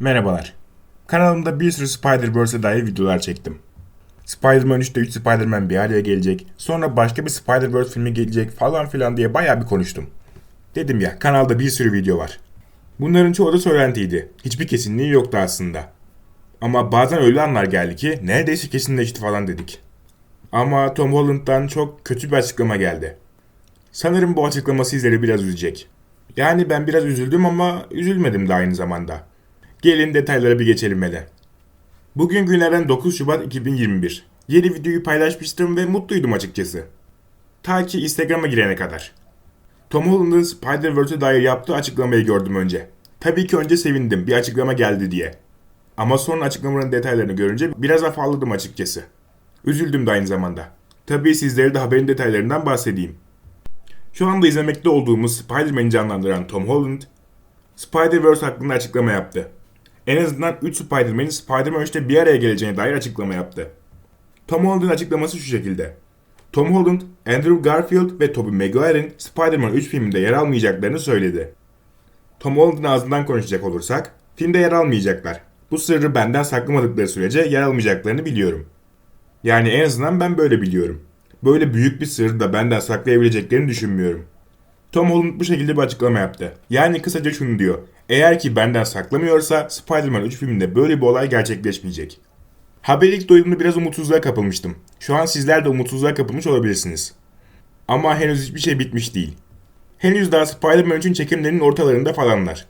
Merhabalar. Kanalımda bir sürü Spider-Verse'e dair videolar çektim. Spider-Man 3'te 3 Spider-Man bir araya gelecek, sonra başka bir Spider-Verse filmi gelecek falan filan diye bayağı bir konuştum. Dedim ya kanalda bir sürü video var. Bunların çoğu da söylentiydi. Hiçbir kesinliği yoktu aslında. Ama bazen öyle anlar geldi ki neredeyse kesinleşti falan dedik. Ama Tom Holland'dan çok kötü bir açıklama geldi. Sanırım bu açıklaması sizleri biraz üzecek. Yani ben biraz üzüldüm ama üzülmedim de aynı zamanda. Gelin detaylara bir geçelim hele. Bugün günlerden 9 Şubat 2021. Yeni videoyu paylaşmıştım ve mutluydum açıkçası. Ta ki Instagram'a girene kadar. Tom Holland'ın Spider-Verse'e dair yaptığı açıklamayı gördüm önce. Tabii ki önce sevindim bir açıklama geldi diye. Ama sonra açıklamanın detaylarını görünce biraz afalladım açıkçası. Üzüldüm de aynı zamanda. Tabii sizlere de haberin detaylarından bahsedeyim. Şu anda izlemekte olduğumuz Spider-Man'i canlandıran Tom Holland, Spider-Verse hakkında açıklama yaptı. En azından 3 Spider-Man'in Spider-Man 3'te bir araya geleceğine dair açıklama yaptı. Tom Holland'ın açıklaması şu şekilde. Tom Holland, Andrew Garfield ve Tobey Maguire'in Spider-Man 3 filminde yer almayacaklarını söyledi. Tom Holland'ın ağzından konuşacak olursak, filmde yer almayacaklar. Bu sırrı benden saklamadıkları sürece yer almayacaklarını biliyorum. Yani en azından ben böyle biliyorum. Böyle büyük bir sırrı da benden saklayabileceklerini düşünmüyorum. Tom Holland bu şekilde bir açıklama yaptı. Yani kısaca şunu diyor. Eğer ki benden saklamıyorsa Spider-Man 3 filminde böyle bir olay gerçekleşmeyecek. Haberi ilk duyduğumda biraz umutsuzluğa kapılmıştım. Şu an sizler de umutsuzluğa kapılmış olabilirsiniz. Ama henüz hiçbir şey bitmiş değil. Henüz daha Spider-Man 3'ün çekimlerinin ortalarında falanlar.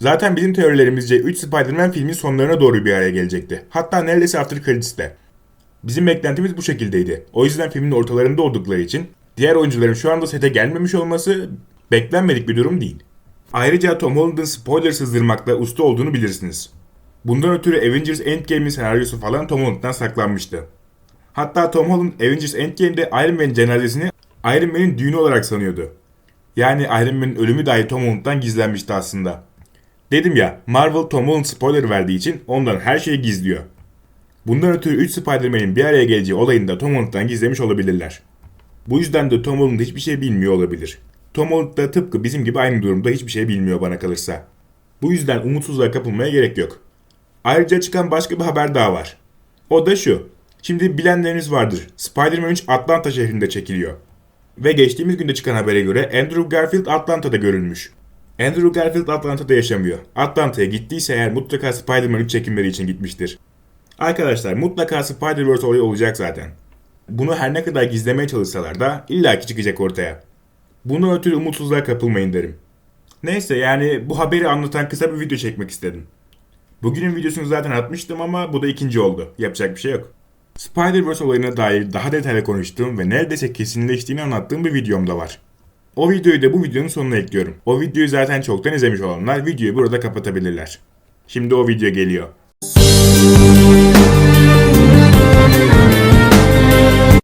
Zaten bizim teorilerimizce 3 Spider-Man filmin sonlarına doğru bir araya gelecekti. Hatta neredeyse after credits'te. Bizim beklentimiz bu şekildeydi. O yüzden filmin ortalarında oldukları için diğer oyuncuların şu anda sete gelmemiş olması beklenmedik bir durum değil. Ayrıca Tom Holland'ın spoiler sızdırmakta usta olduğunu bilirsiniz. Bundan ötürü Avengers Endgame'in senaryosu falan Tom Holland'dan saklanmıştı. Hatta Tom Holland Avengers Endgame'de Iron Man'in cenazesini Iron Man'in düğünü olarak sanıyordu. Yani Iron Man'in ölümü dahi Tom Holland'dan gizlenmişti aslında. Dedim ya Marvel Tom Holland spoiler verdiği için ondan her şeyi gizliyor. Bundan ötürü 3 Spider-Man'in bir araya geleceği olayını da Tom Holland'dan gizlemiş olabilirler. Bu yüzden de Tom Holland hiçbir şey bilmiyor olabilir. Tom Holland da tıpkı bizim gibi aynı durumda hiçbir şey bilmiyor bana kalırsa. Bu yüzden umutsuzluğa kapılmaya gerek yok. Ayrıca çıkan başka bir haber daha var. O da şu. Şimdi bilenleriniz vardır. Spider-Man 3 Atlanta şehrinde çekiliyor. Ve geçtiğimiz günde çıkan habere göre Andrew Garfield Atlanta'da görülmüş. Andrew Garfield Atlanta'da yaşamıyor. Atlanta'ya gittiyse eğer mutlaka Spider-Man 3 çekimleri için gitmiştir. Arkadaşlar mutlaka Spider-Verse olayı olacak zaten. Bunu her ne kadar gizlemeye çalışsalar da illaki çıkacak ortaya. Bunu ötürü umutsuzluğa kapılmayın derim. Neyse yani bu haberi anlatan kısa bir video çekmek istedim. Bugünün videosunu zaten atmıştım ama bu da ikinci oldu. Yapacak bir şey yok. Spider-Verse olayına dair daha detaylı konuştuğum ve neredeyse kesinleştiğini anlattığım bir videom da var. O videoyu da bu videonun sonuna ekliyorum. O videoyu zaten çoktan izlemiş olanlar videoyu burada kapatabilirler. Şimdi o video geliyor.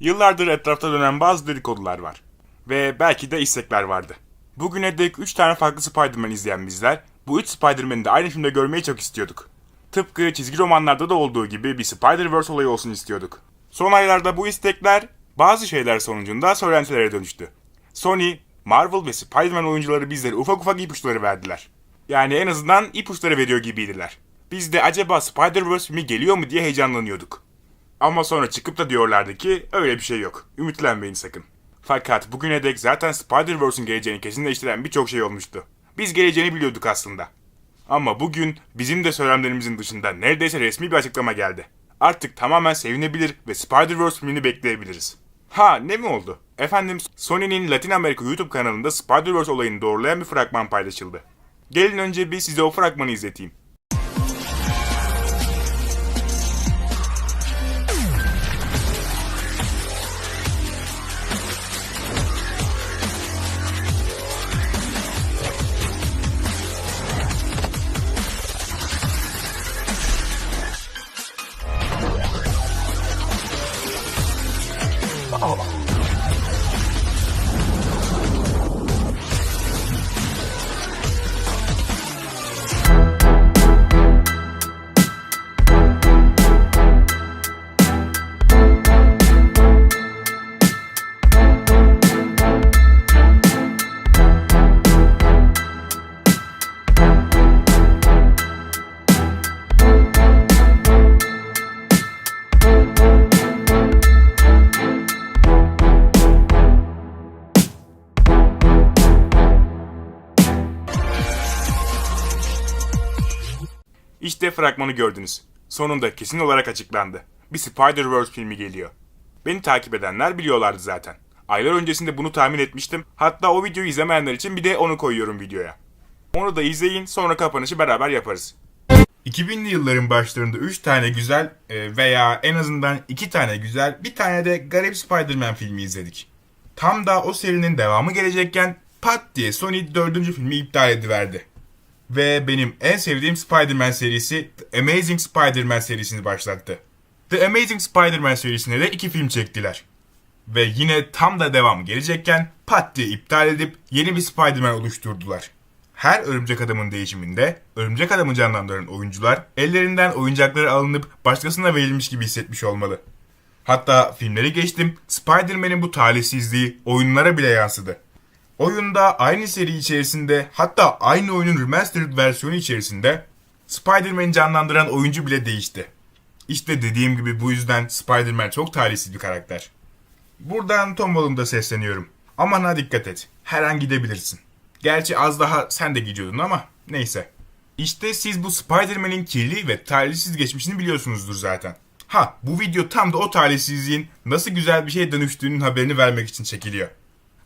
Yıllardır etrafta dönen bazı dedikodular var. Ve belki de istekler vardı. Bugüne dek 3 tane farklı Spider-Man izleyen bizler, bu 3 Spider-Man'i de aynı filmde görmeyi çok istiyorduk. Tıpkı çizgi romanlarda da olduğu gibi bir Spider-Verse olayı olsun istiyorduk. Son aylarda bu istekler bazı şeyler sonucunda söylentilere dönüştü. Sony, Marvel ve Spider-Man oyuncuları bizlere ufak ufak ipuçları verdiler. Yani en azından ipuçları veriyor gibiydiler. Biz de acaba Spider-Verse filmi geliyor mu diye heyecanlanıyorduk. Ama sonra çıkıp da diyorlardı ki öyle bir şey yok. Ümitlenmeyin sakın. Fakat bugüne dek zaten Spider-Verse'ün geleceğini kesinleştiren birçok şey olmuştu. Biz geleceğini biliyorduk aslında. Ama bugün bizim de söylemlerimizin dışında neredeyse resmi bir açıklama geldi. Artık tamamen sevinebilir ve Spider-Verse filmini bekleyebiliriz. Ha ne mi oldu? Efendim Sony'nin Latin Amerika YouTube kanalında Spider-Verse olayını doğrulayan bir fragman paylaşıldı. Gelin önce bir size o fragmanı izleteyim. Fragmanı gördünüz. Sonunda kesin olarak açıklandı. Bir Spider-Verse filmi geliyor. Beni takip edenler biliyorlardı zaten. Aylar öncesinde bunu tahmin etmiştim. Hatta o videoyu izlemeyenler için bir de onu koyuyorum videoya. Onu da izleyin sonra kapanışı beraber yaparız. 2000'li yılların başlarında 3 tane güzel e, veya en azından 2 tane güzel bir tane de garip Spider-Man filmi izledik. Tam da o serinin devamı gelecekken pat diye Sony 4. filmi iptal ediverdi. Ve benim en sevdiğim Spider-Man serisi The Amazing Spider-Man serisini başlattı. The Amazing Spider-Man serisine de iki film çektiler. Ve yine tam da devamı gelecekken pat diye iptal edip yeni bir Spider-Man oluşturdular. Her Örümcek Adam'ın değişiminde Örümcek Adam'ı canlandıran oyuncular ellerinden oyuncakları alınıp başkasına verilmiş gibi hissetmiş olmalı. Hatta filmleri geçtim Spider-Man'in bu talihsizliği oyunlara bile yansıdı. Oyunda aynı seri içerisinde hatta aynı oyunun remastered versiyonu içerisinde Spider-Man'i canlandıran oyuncu bile değişti. İşte dediğim gibi bu yüzden Spider-Man çok talihsiz bir karakter. Buradan Tom Holland'a sesleniyorum. Aman dikkat et. Her an gidebilirsin. Gerçi az daha sen de gidiyordun ama neyse. İşte siz bu Spider-Man'in kirli ve talihsiz geçmişini biliyorsunuzdur zaten. Ha bu video tam da o talihsizliğin nasıl güzel bir şeye dönüştüğünün haberini vermek için çekiliyor.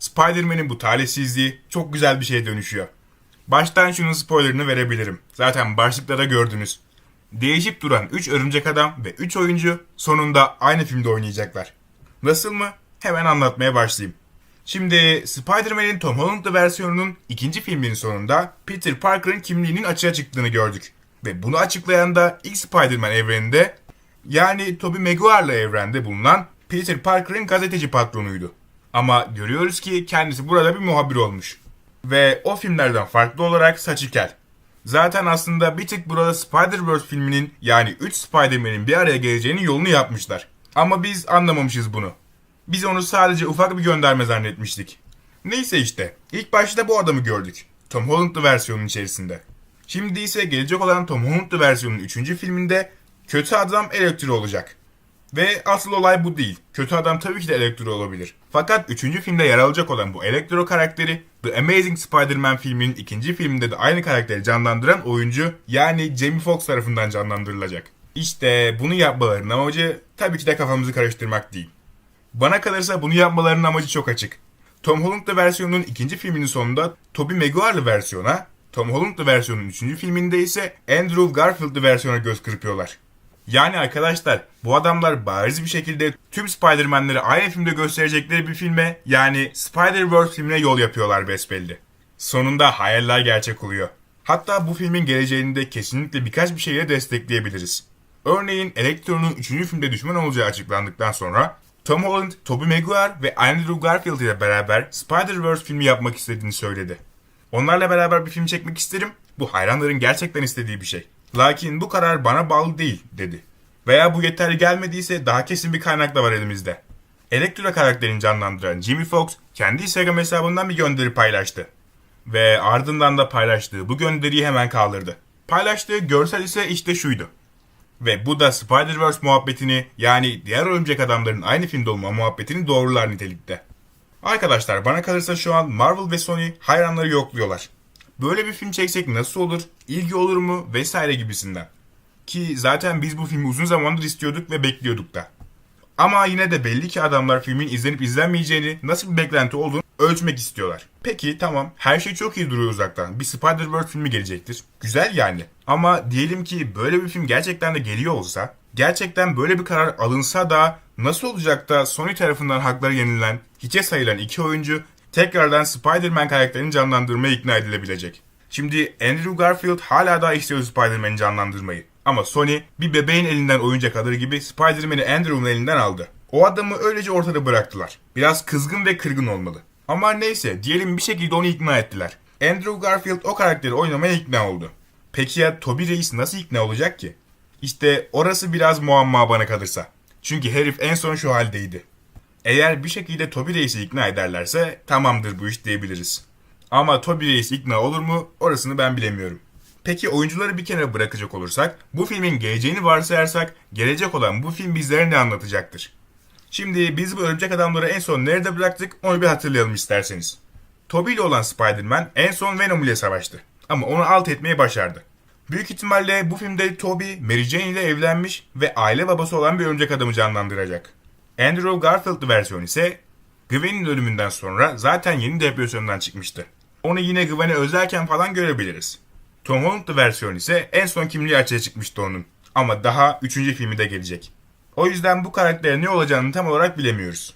Spider-Man'in bu talihsizliği çok güzel bir şeye dönüşüyor. Baştan şunun spoilerını verebilirim. Zaten başlıkta da gördünüz. Değişip duran 3 örümcek adam ve 3 oyuncu sonunda aynı filmde oynayacaklar. Nasıl mı? Hemen anlatmaya başlayayım. Şimdi Spider-Man'in Tom Holland'lı versiyonunun ikinci filminin sonunda Peter Parker'ın kimliğinin açığa çıktığını gördük. Ve bunu açıklayan da ilk Spider-Man evreninde yani Tobey Maguire'lı evrende bulunan Peter Parker'ın gazeteci patronuydu. Ama görüyoruz ki kendisi burada bir muhabir olmuş. Ve o filmlerden farklı olarak saçı kel. Zaten aslında bir tık burada Spider-Verse filminin yani 3 Spider-Man'in bir araya geleceğinin yolunu yapmışlar. Ama biz anlamamışız bunu. Biz onu sadece ufak bir gönderme zannetmiştik. Neyse işte. ilk başta bu adamı gördük. Tom Holland'lı versiyonun içerisinde. Şimdi ise gelecek olan Tom Holland'lı versiyonun 3. filminde kötü adam Elektro olacak. Ve asıl olay bu değil. Kötü adam tabii ki de Elektro olabilir. Fakat 3. filmde yer alacak olan bu Elektro karakteri The Amazing Spider-Man filminin ikinci filminde de aynı karakteri canlandıran oyuncu yani Jamie Foxx tarafından canlandırılacak. İşte bunu yapmalarının amacı tabii ki de kafamızı karıştırmak değil. Bana kalırsa bunu yapmalarının amacı çok açık. Tom Holland'lı versiyonun ikinci filminin sonunda Tobey Maguire'lı versiyona, Tom Holland'lı versiyonun üçüncü filminde ise Andrew Garfield'lı versiyona göz kırpıyorlar. Yani arkadaşlar bu adamlar bariz bir şekilde tüm Spider-Man'leri aynı filmde gösterecekleri bir filme yani Spider-Verse filmine yol yapıyorlar besbelli. Sonunda hayaller gerçek oluyor. Hatta bu filmin geleceğini de kesinlikle birkaç bir şeyle destekleyebiliriz. Örneğin Electro'nun 3. filmde düşman olacağı açıklandıktan sonra Tom Holland, Tobey Maguire ve Andrew Garfield ile beraber Spider-Verse filmi yapmak istediğini söyledi. Onlarla beraber bir film çekmek isterim. Bu hayranların gerçekten istediği bir şey. Lakin bu karar bana bağlı değil dedi. Veya bu yeterli gelmediyse daha kesin bir kaynak da var elimizde. Elektro karakterini canlandıran Jimmy Fox kendi Instagram hesabından bir gönderi paylaştı. Ve ardından da paylaştığı bu gönderiyi hemen kaldırdı. Paylaştığı görsel ise işte şuydu. Ve bu da Spider-Verse muhabbetini yani diğer örümcek adamların aynı filmde olma muhabbetini doğrular nitelikte. Arkadaşlar bana kalırsa şu an Marvel ve Sony hayranları yokluyorlar. Böyle bir film çeksek nasıl olur, ilgi olur mu vesaire gibisinden. Ki zaten biz bu filmi uzun zamandır istiyorduk ve bekliyorduk da. Ama yine de belli ki adamlar filmin izlenip izlenmeyeceğini, nasıl bir beklenti olduğunu ölçmek istiyorlar. Peki tamam her şey çok iyi duruyor uzaktan. Bir Spider-Verse filmi gelecektir. Güzel yani. Ama diyelim ki böyle bir film gerçekten de geliyor olsa, gerçekten böyle bir karar alınsa da nasıl olacak da Sony tarafından hakları yenilen, hiçe sayılan iki oyuncu tekrardan Spider-Man karakterini canlandırmaya ikna edilebilecek. Şimdi Andrew Garfield hala daha istiyor Spider-Man'i canlandırmayı. Ama Sony bir bebeğin elinden oyuncak alır gibi Spider-Man'i Andrew'un elinden aldı. O adamı öylece ortada bıraktılar. Biraz kızgın ve kırgın olmalı. Ama neyse diyelim bir şekilde onu ikna ettiler. Andrew Garfield o karakteri oynamaya ikna oldu. Peki ya Toby Reis nasıl ikna olacak ki? İşte orası biraz muamma bana kalırsa. Çünkü herif en son şu haldeydi. Eğer bir şekilde Toby Reis'i ikna ederlerse tamamdır bu iş diyebiliriz. Ama Toby Reis ikna olur mu orasını ben bilemiyorum. Peki oyuncuları bir kenara bırakacak olursak, bu filmin geleceğini varsayarsak, gelecek olan bu film bizlere ne anlatacaktır? Şimdi biz bu örümcek adamları en son nerede bıraktık onu bir hatırlayalım isterseniz. Toby ile olan Spider-Man en son Venom ile savaştı. Ama onu alt etmeyi başardı. Büyük ihtimalle bu filmde Toby, Mary Jane ile evlenmiş ve aile babası olan bir örümcek adamı canlandıracak. Andrew Garfield'lı versiyon ise Gwen'in ölümünden sonra zaten yeni depresyondan çıkmıştı. Onu yine Gwen'e özlerken falan görebiliriz. Tom Holland'lı versiyon ise en son kimliği açığa çıkmıştı onun. Ama daha 3. filmi de gelecek. O yüzden bu karakterin ne olacağını tam olarak bilemiyoruz.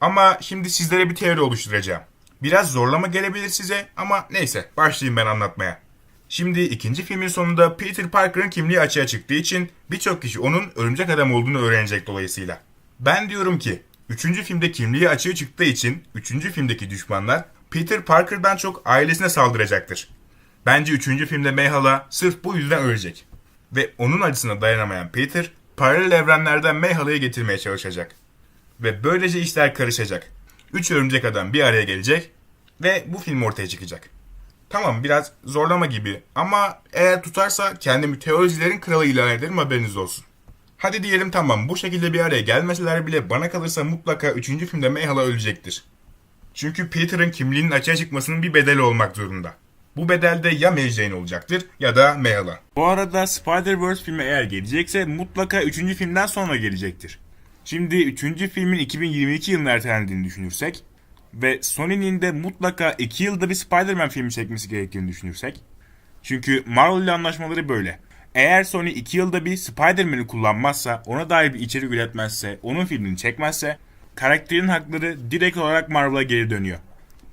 Ama şimdi sizlere bir teori oluşturacağım. Biraz zorlama gelebilir size ama neyse başlayayım ben anlatmaya. Şimdi ikinci filmin sonunda Peter Parker'ın kimliği açığa çıktığı için birçok kişi onun örümcek adam olduğunu öğrenecek dolayısıyla. Ben diyorum ki üçüncü filmde kimliği açığa çıktığı için üçüncü filmdeki düşmanlar Peter Parker'dan çok ailesine saldıracaktır. Bence üçüncü filmde Mayhala sırf bu yüzden ölecek. Ve onun acısına dayanamayan Peter paralel evrenlerden Mayhala'yı getirmeye çalışacak. Ve böylece işler karışacak. Üç örümcek adam bir araya gelecek ve bu film ortaya çıkacak. Tamam biraz zorlama gibi ama eğer tutarsa kendimi teolojilerin kralı ilan ederim haberiniz olsun. Hadi diyelim tamam bu şekilde bir araya gelmeseler bile bana kalırsa mutlaka 3. filmde Mayhala ölecektir. Çünkü Peter'ın kimliğinin açığa çıkmasının bir bedeli olmak zorunda. Bu bedel de ya Mary Jane olacaktır ya da Mayhala. Bu arada Spider-Verse filmi eğer gelecekse mutlaka 3. filmden sonra gelecektir. Şimdi 3. filmin 2022 yılına ertelendiğini düşünürsek ve Sony'nin de mutlaka 2 yılda bir Spider-Man filmi çekmesi gerektiğini düşünürsek. Çünkü Marvel ile anlaşmaları böyle. Eğer Sony 2 yılda bir Spider-Man'i kullanmazsa, ona dair bir içerik üretmezse, onun filmini çekmezse karakterin hakları direkt olarak Marvel'a geri dönüyor.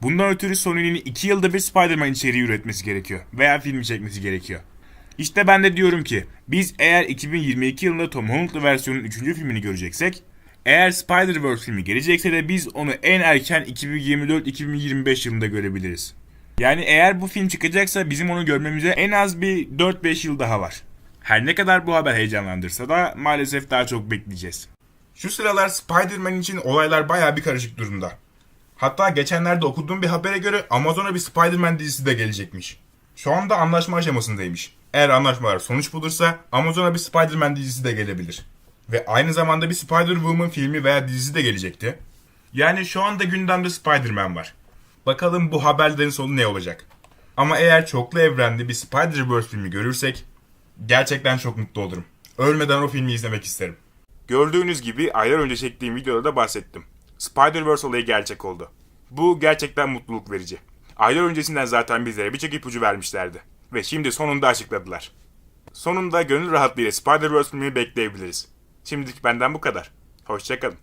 Bundan ötürü Sony'nin 2 yılda bir Spider-Man içeriği üretmesi gerekiyor veya filmi çekmesi gerekiyor. İşte ben de diyorum ki biz eğer 2022 yılında Tom Holland'lı versiyonun 3. filmini göreceksek eğer Spider-Verse filmi gelecekse de biz onu en erken 2024-2025 yılında görebiliriz. Yani eğer bu film çıkacaksa bizim onu görmemize en az bir 4-5 yıl daha var. Her ne kadar bu haber heyecanlandırsa da maalesef daha çok bekleyeceğiz. Şu sıralar Spider-Man için olaylar baya bir karışık durumda. Hatta geçenlerde okuduğum bir habere göre Amazon'a bir Spider-Man dizisi de gelecekmiş. Şu anda anlaşma aşamasındaymış. Eğer anlaşmalar sonuç bulursa Amazon'a bir Spider-Man dizisi de gelebilir. Ve aynı zamanda bir Spider-Woman filmi veya dizisi de gelecekti. Yani şu anda gündemde Spider-Man var. Bakalım bu haberlerin sonu ne olacak. Ama eğer çoklu evrende bir Spider-Verse filmi görürsek gerçekten çok mutlu olurum. Ölmeden o filmi izlemek isterim. Gördüğünüz gibi aylar önce çektiğim videoda da bahsettim. Spider-Verse olayı gerçek oldu. Bu gerçekten mutluluk verici. Aylar öncesinden zaten bizlere birçok ipucu vermişlerdi. Ve şimdi sonunda açıkladılar. Sonunda gönül rahatlığıyla Spider-Verse filmini bekleyebiliriz. Şimdilik benden bu kadar. Hoşçakalın.